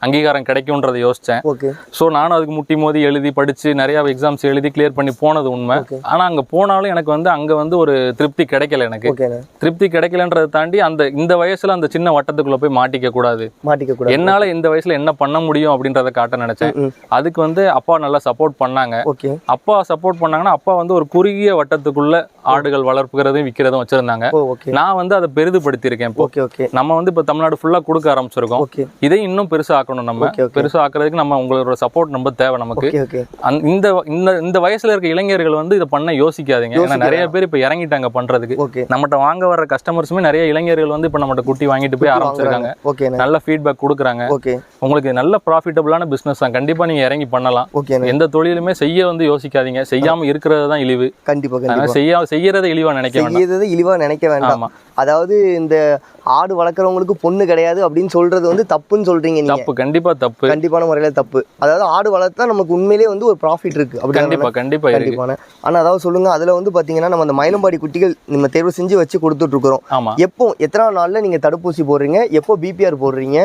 அங்கீகாரம் கிடைக்கும்ன்றதை யோசிச்சேன். ஓகே. ஸோ நானும் அதுக்கு முட்டி மோதி எழுதி படிச்சு நிறைய எக்ஸாம்ஸ் எழுதி கிளியர் பண்ணி போனது உண்மை. Okay. ஆனா அங்க போனாலும் எனக்கு வந்து அங்க வந்து ஒரு திருப்தி கிடைக்கல எனக்கு. திருப்தி கிடைக்கலன்றதை தாண்டி அந்த இந்த வயசுல அந்த சின்ன வட்டத்துக்குள்ள போய் மாட்டிக்க கூடாது. மாட்டிக்க கூடாது. என்னால இந்த வயசுல என்ன பண்ண முடியும் அப்படின்றத காட்ட நினைச்சேன். அதுக்கு வந்து அப்பா நல்லா சப்போர்ட் பண்ணாங்க. ஓகே அப்பா சப்போர்ட் பண்ணாங்கன்னா அப்பா வந்து ஒரு குறுகிய வட்டத்துக்குள்ள ஆடுகள் வளர்ப்புகிறதும் விற்கிறதும் வச்சிருந்தாங்க. நான் வந்து அதை பெரிதுபடுத்தியிருக்கேன் ஓகே ஓகே நம்ம வந்து இப்போ தமிழ்நாடு ஃபுல்லா கொடுக்க ஆரம்பிச்சிருக்கோம் இதை இன்னும் பெருசா ஆக்கணும் நம்ம பெருசா ஆக்குறதுக்கு நம்ம உங்களோட சப்போர்ட் ரொம்ப தேவை நமக்கு. இந்த இந்த வயசுல இருக்க இளைஞர்கள் வந்து இதை பண்ண யோசிக்காதீங்க. ஏன்னா நிறைய பேர் இப்ப இறங்கிட்டாங்க பண்றதுக்கு. நம்மகிட்ட வாங்க வர்ற கஸ்டமர்ஸுமே நிறைய இளைஞர்கள் வந்து இப்ப நம்மகிட்ட குட்டி வாங்கிட்டு போய் ஆரம்பிச்சிருக்காங்க. நல்ல ஃபீட்பேக் கொடுக்குறாங்க. உங்களுக்கு நல்ல ப்ராஃபிட்டபிளான பிசினஸ் தான். கண்டிப்பா நீங்க இறங்கி பண்ணலாம். எந்த தொழிலுமே செய்ய வந்து யோசிக்காதீங்க. செய்யாம இருக்கிறது தான் இழிவு. கண்டிப்பா செய்ய செய்யறதை இழிவா நினைக்க செய்யறது இழிவா நினைக்க வேண்டாம். அதாவது இந்த ஆடு வளர்க்குறவங்களுக்கு பொண்ணு கிடையாது அப்படின்னு சொல்றது வந்து தப்புன்னு சொல்றீங்க நீங்க. தப்பு கண்டிப்பா தப்பு. கண்டிப்பான முறையில தப்பு. அதாவது ஆடு வளர்த்தா நமக்கு உண்மையிலேயே வந்து ஒரு ப்ராஃபிட் இருக்கு. அப்படி கண்டிப்பா கண்டிப்பா கண்டிப்பான. ஆனா அதாவது சொல்லுங்க அதுல வந்து பாத்தீங்கன்னா நம்ம அந்த மயிலம்பாடி குட்டிகள் நம்ம தேர்வு செஞ்சு வச்சு கொடுத்துட்டு இருக்கிறோம். எப்போ எத்தனை நாள்ல நீங்க தடுப்பூசி போடுறீங்க? எப்போ பிபிஆர் போடுறீங்க?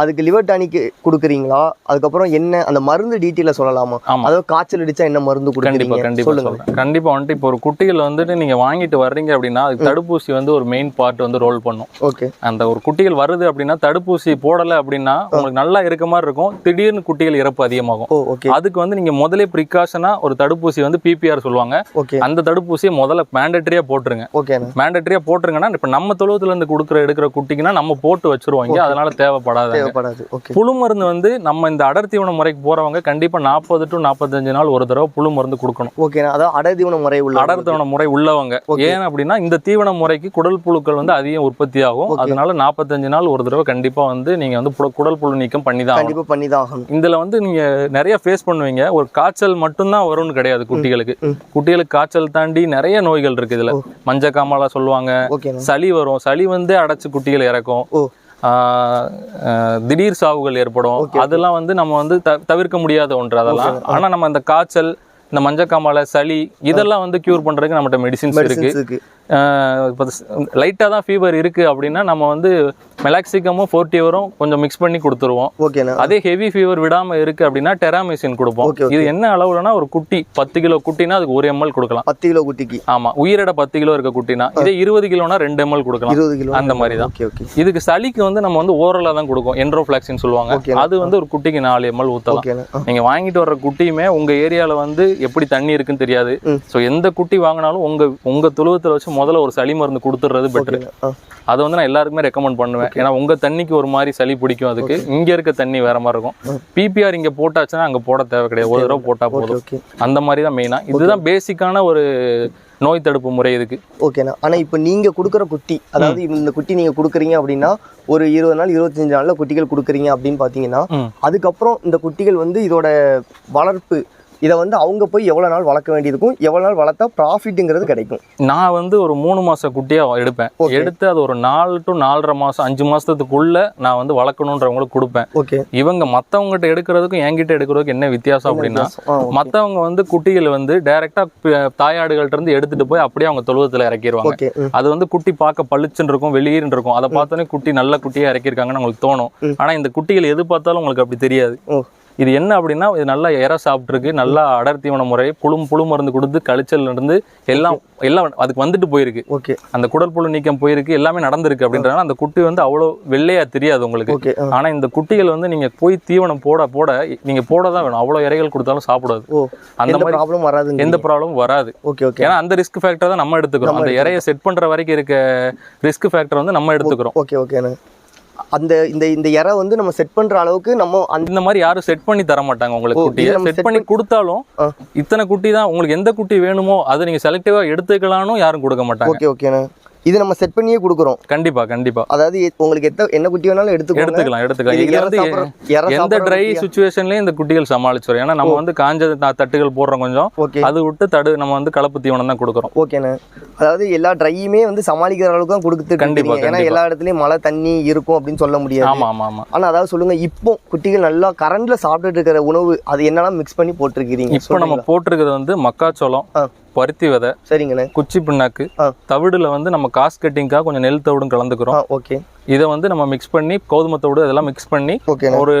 அதுக்கு லிவர் டானிக் கொடுக்குறீங்களா? அதுக்கப்புறம் என்ன அந்த மருந்து டீட்டெயில சொல்லலாமா? அதாவது காய்ச்சல் அடிச்சா என்ன மருந்து கண்டிப்பா கொடுக்குறீங்க? கண்டிப்பா சொல்லுங்க. சொல்றேன். கண்டிப்பா வந்துட்டு இப்போ ஒரு குட்டிகள் வந்துட்டு நீங்க வாங்கிட்டு வர்றீங்க அப்படின்னா அதுக்கு தடுப்பூசி வந்து ஒரு மெயின் பார்ட் வந்து ரோல் பண்ணும். ஓகே. அந்த ஒரு குட்டிகள் வருது அப்படின்னா தடுப்பூசி போடல அப்படின்னா உங்களுக்கு நல்லா இருக்க மாதிரி இருக்கும். திடீர்னு குட்டிகள் இறப்பு அதிகமாகும். ஓகே. அதுக்கு வந்து நீங்க முதலே ப்ரிகாஷனா ஒரு தடுப்பூசி வந்து பிபிஆர் சொல்லுவாங்க. ஓகே. அந்த தடுப்பூசியை முதல்ல மேண்டட்டரியா போட்டுருங்க. ஓகேண்ணா மேண்டட்டரியா போட்டுருங்கன்னா இப்ப நம்ம தொழுவத்துல இருந்து கொடுக்குற எடுக்கிற குட்டிக்குன்னா நம்ம போட்டு வச்சிருவோம் இங்க. அதனால தேவைப்படாது தேவைப்படாது. ஓகே புழு மருந்து வந்து நம்ம இந்த அடர்த்தீவன முறைக்கு போறவங்க கண்டிப்பா நாற்பது டு நாற்பத்தஞ்சு நாள் ஒரு தடவை புழு மருந்து கொடுக்கணும். ஓகேண்ணா அதாவது அடர்தீவன முறை உள்ள அடர்த்தீவன முறை உள்ளவங்க. ஏன் அப்படின்னா இந்த தீவன முறைக்கு குடல் புழுக்கள் வந்து அதிகம் உற்பத்தி ஆகும். அதனால நாற்பத்தஞ்சு நாள் ஒரு தடவை கண்டிப்பா வந்து நீங்க வந்து குடல் புழு நீக்கம் பண்ணி தான். கண்டிப்பா பண்ணி தான் ஆகணும் இதுல வந்து நீங்க நிறைய ஃபேஸ் பண்ணுவீங்க. ஒரு காய்ச்சல் மட்டும்தான் வரும்னு கிடையாது குட்டிகளுக்கு. குட்டிகளுக்கு காய்ச்சல் தாண்டி நிறைய நோய்கள் இருக்கு இதுல. மஞ்ச காமாலா சொல்லுவாங்க. சளி வரும். சளி வந்து அடைச்சு குட்டிகள் இறக்கும். திடீர் சாவுகள் ஏற்படும். அதெல்லாம் வந்து நம்ம வந்து தவிர்க்க முடியாத ஒன்று அதெல்லாம். ஆனா நம்ம அந்த காய்ச்சல் இந்த மஞ்சக்காமாலை சளி இதெல்லாம் வந்து கியூர் பண்றதுக்கு நம்மகிட்ட மெடிசின்ஸ் இருக்கு. மெடிசின்ஸ் இருக்கு. இப்போ லைட்டாக தான் ஃபீவர் இருக்கு அப்படின்னா நம்ம வந்து மெலாக்சிகமும் ஃபோர்ட்டிவரும் கொஞ்சம் மிக்ஸ் பண்ணி கொடுத்துருவோம். ஓகேண்ணா அதே ஹெவி ஃபீவர் விடாம இருக்கு அப்படின்னா டெராமிசின் கொடுப்போம். இது என்ன அளவுலனா ஒரு குட்டி பத்து கிலோ குட்டினா அதுக்கு ஒரு எம்எல் கொடுக்கலாம். பத்து கிலோ குட்டிக்கு. ஆமா உயிரிட பத்து கிலோ இருக்க குட்டினா இதே இருபது கிலோனா ரெண்டு எம்எல் கொடுக்கலாம். இருபது கிலோ. அந்த மாதிரி தான். இதுக்கு சளிக்கு வந்து நம்ம வந்து ஓரலா தான் கொடுக்கும் என்ட்ரோஃபிளாக்சின் சொல்லுவாங்க. அது வந்து ஒரு குட்டிக்கு நாலு எம்எல் ஊத்தலாம். ஓகேண்ணா ஆ, நீங்க வாங்கிட்டு வர்ற குட்டியுமே உங்க ஏரியால வந்து எப்படி தண்ணி இருக்குன்னு தெரியாது. சோ எந்த குட்டி வாங்கினாலும் உங்க உங்க துழுவத்துல வச்சு முதல்ல ஒரு சளி மருந்து ஓகேண்ணா ஆ. அதை வந்து நான் எல்லாருக்குமே ரெக்கமெண்ட் பண்ணுவேன். ஏன்னா உங்க தண்ணிக்கு ஒரு மாதிரி சளி பிடிக்கும் அதுக்கு. இங்க இருக்க தண்ணி வேற மாதிரி இருக்கும். பிபிஆர் இங்க போட்டாச்சுன்னா அங்க போட தேவை கிடையாது. ஒரு தடவை போட்டா ஓகே போதும். அந்த மாதிரி தான் மெயினா இதுதான் பேசிக்கான ஒரு நோய் தடுப்பு முறை இதுக்கு. ஓகேண்ணா ஆனால் இப்போ நீங்கள் கொடுக்குற குட்டி அதாவது இந்த குட்டி நீங்கள் கொடுக்குறீங்க அப்படின்னா ஒரு இருபது நாள் இருபத்தஞ்சு நாளில் குட்டிகள் கொடுக்குறீங்க அப்படின்னு பார்த்தீங்கன்னா. அதுக்கப்புறம் இந்த குட்டிகள் வந்து இதோட வளர்ப்பு இதை வந்து அவங்க போய் எவ்வளோ நாள் வளர்க்க வேண்டியிருக்கும் எவ்வளோ நாள் வளர்த்தா ப்ராஃபிட்டுங்கிறது கிடைக்கும். நான் வந்து ஒரு மூணு மாச குட்டியா எடுப்பேன். எடுத்து அது ஒரு நாலு டு நாலரை மாசம் அஞ்சு மாசத்துக்குள்ள நான் வந்து வளர்க்கணுன்றவங்களுக்கு கொடுப்பேன். ஓகே இவங்க மத்தவங்ககிட்ட எடுக்கிறதுக்கும் என்கிட்ட எடுக்கிறதுக்கும் என்ன வித்தியாசம் அப்படின்னா ஆ மத்தவங்க வந்து குட்டிகள் வந்து டைரக்டா தாயாடுகள்ட்ட இருந்து எடுத்துட்டு போய் அப்படியே அவங்க தொழுவத்துல இறக்கிடுவாங்க அது வந்து குட்டி பார்க்க பளிச்சுன்னு இருக்கும் வெளியேன்னு இருக்கும். அதை பார்த்தோன்னே குட்டி நல்ல குட்டியா இறக்கியிருக்காங்கன்னு உங்களுக்கு தோணும். ம். ஆனா இந்த குட்டிகள் எது பார்த்தாலும் உங்களுக்கு அப்படி தெரியாது. இது என்ன அப்படின்னா இது நல்லா இற சாப்பிட்டுருக்கு நல்லா அடர் தீவன முறை புழு புழு மருந்து கொடுத்து கழிச்சல் இருந்து எல்லாம் எல்லாம் அதுக்கு வந்துட்டு போயிருக்கு. ஓகே. அந்த குடல் புழு நீக்கம் போயிருக்கு எல்லாமே நடந்திருக்கு அப்படின்றதுனால அந்த குட்டி வந்து அவ்வளோ வெள்ளையா தெரியாது உங்களுக்கு. ஓகே ஆ. ஆனா இந்த குட்டிகள் வந்து நீங்க போய் தீவனம் போட போட நீங்க போட தான் வேணும். அவ்வளோ இறைகள் கொடுத்தாலும் சாப்பிடாது. அந்த மாதிரி ப்ராப்ளம் வராதுங்க. எந்த ப்ராப்ளமும் வராது. Okay okay. ஏன்னா அந்த ரிஸ்க் ஃபேக்டர் தான் நம்ம எடுத்துக்கிறோம். அந்த இறைய செட் பண்ற வரைக்கும் இருக்க ரிஸ்க் ஃபேக்டர் வந்து நம்ம எடுத்துக்கிறோம். ஓகே ஓகேண்ணா அந்த இந்த இந்த இறை வந்து நம்ம செட் பண்ற அளவுக்கு நம்ம அந்த இந்த மாதிரி யாரும் செட் பண்ணி தர மாட்டாங்க உங்களுக்கு குட்டியை. செட் பண்ணி கொடுத்தாலும். இத்தனை குட்டி தான் உங்களுக்கு எந்த குட்டி வேணுமோ அதை நீங்க செலக்டிவா எடுத்துக்கலாம்னு யாரும் கொடுக்க மாட்டாங்க. ஓகே ஓகேண்ணா. இது நம்ம செட் பண்ணியே கொடுக்குறோம். கண்டிப்பா கண்டிப்பா. அதாவது உங்களுக்கு எத்த என்ன குட்டி வேணாலும் எடுத்துக்கோங்க. எடுத்துக்கலாம் எடுத்துக்கலாம். இது இதுல வந்து எந்த ட்ரை? சுச்சுவேஷன்லயும் இந்த குட்டிகள் சமாளிச்சிடும் ஏன்னா நம்ம வந்து காஞ்ச தட்டுகள் போடுறோம் கொஞ்சம். அது விட்டு தடு நம்ம வந்து கலப்பு தீவனம் தான் கொடுக்குறோம். ஓகேண்ணே. அதாவது எல்லா ட்ரையுமே வந்து சமாளிக்கிற அளவுக்கு தான் கொடுத்துட்டு கண்டிப்பா. ஏன்னா. எல்லா இடத்துலயும் மழை தண்ணி இருக்கும் அப்படின்னு சொல்ல முடியாது. ஆமா ஆமா ஆமா. ஆனா அதாவது சொல்லுங்க இப்போ குட்டிகள் நல்லா கரண்ட்ல சாப்பிட்டுட்டு இருக்கிற உணவு அது என்னெல்லாம் மிக்ஸ் பண்ணி போட்டிருக்கிறீங்க? இப்போ நம்ம போட்டிருக்கிறது வந்து மக்காச்சோளம். பருத்தி விதை சரிங்கண்ணே. குச்சி பிண்ணாக்கு ஆ. தவிடுல வந்து நம்ம காசு கட்டிங்காக கொஞ்சம் நெல் தவிடும் கலந்துக்கிறோம். ஓகே. இதை வந்து நம்ம மிக்ஸ் பண்ணி கோதுமை தவிடு இதெல்லாம் மிக்ஸ் பண்ணி ஒரு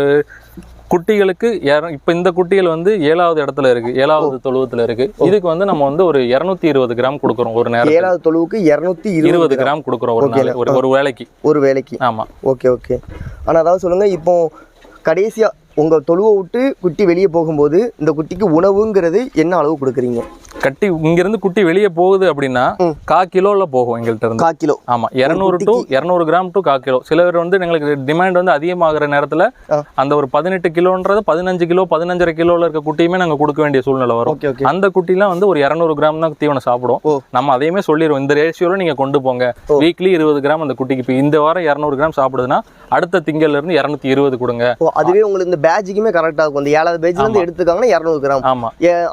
குட்டிகளுக்கு இப்ப இந்த குட்டிகள் வந்து ஏழாவது இடத்துல இருக்கு ஏழாவது தொழுவத்துல இருக்கு. இதுக்கு வந்து நம்ம வந்து ஒரு இருநூத்தி இருபது கிராம் கொடுக்குறோம் ஒரு நேரம் ஏழாவது தொழுவுக்கு இரநூத்தி இருபது கிராம். கொடுக்குறோம் ஒரு ஒரு ஒரு வேலைக்கு. ஒரு வேலைக்கு. ஆமா. Okay okay. ஆனா அதாவது சொல்லுங்க இப்போ கடைசியா உங்க தொழுவை விட்டு குட்டி வெளியே போகும்போது இந்த குட்டிக்கு உணவுங்கிறது என்ன அளவு கொடுக்குறீங்க? கட்டி இங்க இருந்து குட்டி வெளியே போகுது அப்படின்னா. கா கிலோல போகும் எங்கள்கிட்ட இருந்து. கா கிலோ. ஆமா இரநூறு டு இரநூறு கிராம் டு கா கிலோ. சில பேர் வந்து எங்களுக்கு டிமாண்ட் வந்து அதிகமாகிற நேரத்துல. அந்த ஒரு பதினெட்டு கிலோன்றது பதினஞ்சு கிலோ பதினஞ்சரை கிலோல இருக்க குட்டியுமே நாங்க கொடுக்க வேண்டிய சூழ்நிலை வரும். அந்த குட்டிலாம் வந்து ஒரு இரநூறு கிராம் தான் தீவனம் சாப்பிடும். நம்ம அதையுமே சொல்லிடுவோம். இந்த ரேஷியோல நீங்க கொண்டு போங்க. வீக்லி இருபது கிராம் அந்த குட்டிக்கு. இப்போ இந்த வாரம் இரநூறு கிராம் சாப்பிடுதுன்னா அடுத்த திங்கள்ல இருந்து இரநூத்தி இருபது கொடுங்க. அதுவே உங்களுக்கு இந்த பேட்சுக்குமே கரெக்டா இருக்கும். இந்த ஏழாவது பேட்ச்ல இருந்து எடுத்துக்காங்கன்னா இரநூறு கிராம். ஆமா.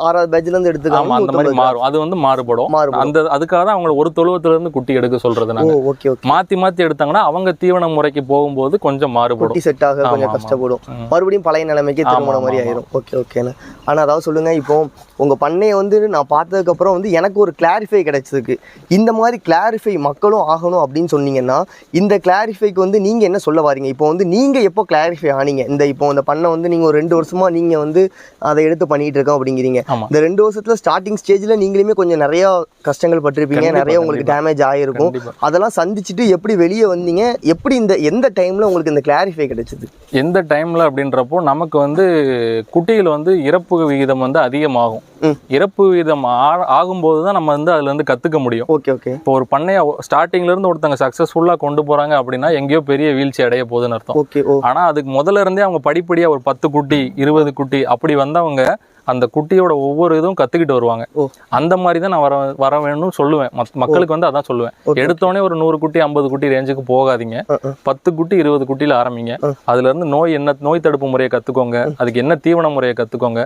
ஆறாவது பேட்ச்ல இருந்து அந்த மாதிரி 150 கிராம். மாறும். அது வந்து மாறுபடும். அந்த அதுக்காக தான் அவங்க ஒரு தொழுவத்துல இருந்து குட்டி எடுக்க சொல்றது நாங்க. Okay okay. மாத்தி மாத்தி எடுத்தாங்கன்னா அவங்க தீவன முறைக்கு போகும்போது கொஞ்சம் மாறுபடும். செட் ஆக கொஞ்சம் கஷ்டப்படும். மறுபடியும் பழைய நிலைமைக்கு திருமண மாதிரி. ஆயிரும். ஓகே ஓகேண்ணே ஆனா அதாவது சொல்லுங்க இப்போ உங்க பண்ணையை வந்து நான் பார்த்ததுக்கு அப்புறம் வந்து எனக்கு ஒரு கிளாரிஃபை கிடைச்சதுக்கு. இந்த மாதிரி கிளாரிஃபை மக்களும் ஆகணும் அப்படின்னு சொன்னீங்கன்னா இந்த கிளாரிஃபைக்கு வந்து நீங்க என்ன சொல்ல வாரீங்க? இப்போ வந்து நீங்க எப்போ கிளாரிஃபை ஆனீங்க? இந்த இப்போ இந்த பண்ணை வந்து நீங்க ஒரு ரெண்டு வருஷமா நீங்க வந்து அதை எடுத்து பண்ணிட்டு இருக்கோம் அப்படிங்கிறீங்க. இந்த ரெண்டு வருஷத்துல ஸ்டார்டிங் ஸ்டேஜ்ல நீங்களுமே கொஞ்சம் நிறைய கஷ்டங்கள் பட்டிருப்பீங்க. நிறைய உங்களுக்கு. டேமேஜ் கண்டிப்பா. அதெல்லாம் சந்திச்சுட்டு எப்படி வெளியே வந்தீங்க? எப்படி இந்த எந்த டைம்ல உங்களுக்கு இந்த கிளாரிஃபை கிடைச்சது? எந்த டைம்ல அப்படின்றப்போ நமக்கு வந்து குட்டிகள் வந்து இறப்பு விகிதம் வந்து அதிகமாகும். இறப்பு விகிதம் ஆகும்போது தான் நம்ம வந்து அதுல இருந்து கத்துக்க முடியும். Okay okay. இப்போ ஒரு பண்ணைய ஸ்டார்டிங்ல இருந்து ஒருத்தங்க சக்சஸ்ஃபுல்லா கொண்டு போறாங்க அப்படின்னா எங்கேயோ பெரிய வீழ்ச்சி அடைய போகுதுன்னு அர்த்தம். ஓகே ஓ. ஆனா அதுக்கு முதல்ல இருந்தே அவங்க படிப்படியா ஒரு பத்து குட்டி இருபது குட்டி அப்படி வந்தவங்க அந்த குட்டியோட ஒவ்வொரு இதுவும் கத்துக்கிட்டு வருவாங்க. அந்த மாதிரி தான் நான் வர வர வேணும்னு சொல்லுவேன். மக்களுக்கு வந்து அதான் சொல்லுவேன். எடுத்தோடனே ஒரு நூறு குட்டி ஐம்பது குட்டி ரேஞ்சுக்கு போகாதீங்க. பத்து குட்டி இருபது குட்டியில ஆரம்பிங்க. அதுல இருந்து நோய் என்ன நோய் தடுப்பு முறையை கத்துக்கோங்க. அதுக்கு என்ன தீவன முறையை கத்துக்கோங்க.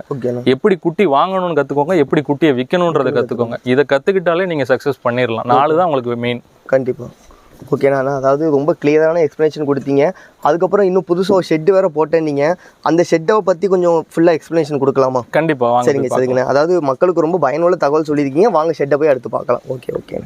எப்படி குட்டி வாங்கணும்னு கத்துக்கோங்க எப்படி குட்டியை விற்கணுன்றதை கத்துக்கோங்க இதை கத்துக்கிட்டாலே நீங்க சக்சஸ் பண்ணிடலாம் நாலு தான் உங்களுக்கு மெயின் கண்டிப்பா. ஓகேண்ணா அதாவது ரொம்ப கிளியரான எக்ஸ்ப்ளனேஷன் கொடுத்தீங்க. அதுக்கப்புறம் இன்னும் புதுசாக ஒரு ஷெட்டு வேற போட்டேன்னீங்க. அந்த ஷெட்டை பற்றி கொஞ்சம் ஃபுல்லாக எக்ஸ்ப்ளனேஷன் கொடுக்கலாமா? கண்டிப்பா வாங்க சரிங்க சரிங்கண்ணா அதாவது மக்களுக்கு ரொம்ப பயனுள்ள தகவல் சொல்லியிருக்கீங்க. வாங்க ஷெட்டை போய் அடுத்து பார்க்கலாம். Okay okay